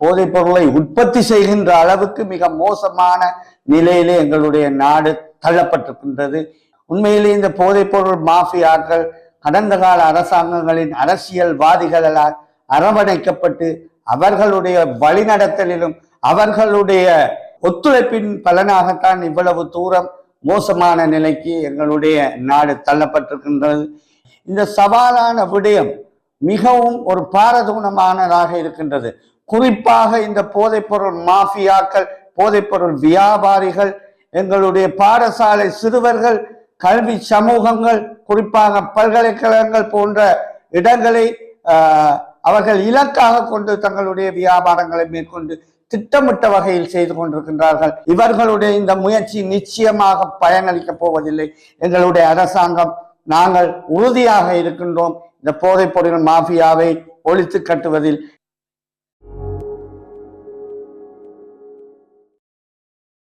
போதைப் பொருளை உற்பத்தி செய்கின்ற அளவுக்கு மிக மோசமான நிலையிலே எங்களுடைய நாடு தள்ளப்பட்டிருக்கின்றது. உண்மையிலே இந்த போதைப் பொருள் மாஃபியாக்கள் கடந்த கால அரசாங்கங்களின் அரசியல்வாதிகளால் அரவணைக்கப்பட்டு அவர்களுடைய வழிநடத்தலிலும் அவர்களுடைய ஒத்துழைப்பின் பலனாகத்தான் இவ்வளவு தூரம் மோசமான நிலைக்கு எங்களுடைய நாடு தள்ளப்பட்டிருக்கின்றது. இந்த சவாலான விடயம் மிகவும் ஒரு பாரதூனமானதாக இருக்கின்றது. குறிப்பாக இந்த போதைப்பொருள் மாஃபியாக்கள் போதைப்பொருள் வியாபாரிகள் எங்களுடைய பாடசாலை சிறுவர்கள் கல்வி சமூகங்கள் குறிப்பாக பல்கலைக்கழகங்கள் போன்ற இடங்களை அவர்கள் இலக்காக கொண்டு தங்களுடைய வியாபாரங்களை மேற்கொண்டு திட்டமிட்ட வகையில் செய்து கொண்டிருக்கின்றார்கள். இவர்களுடைய இந்த முயற்சி நிச்சயமாக பயனளிக்கப் போவதில்லை. எங்களுடைய அரசாங்கம் நாங்கள் உறுதியாக இருக்கின்றோம். இந்த போதைப் பொருள் மாஃபியாவை ஒழித்து கட்டுவதில்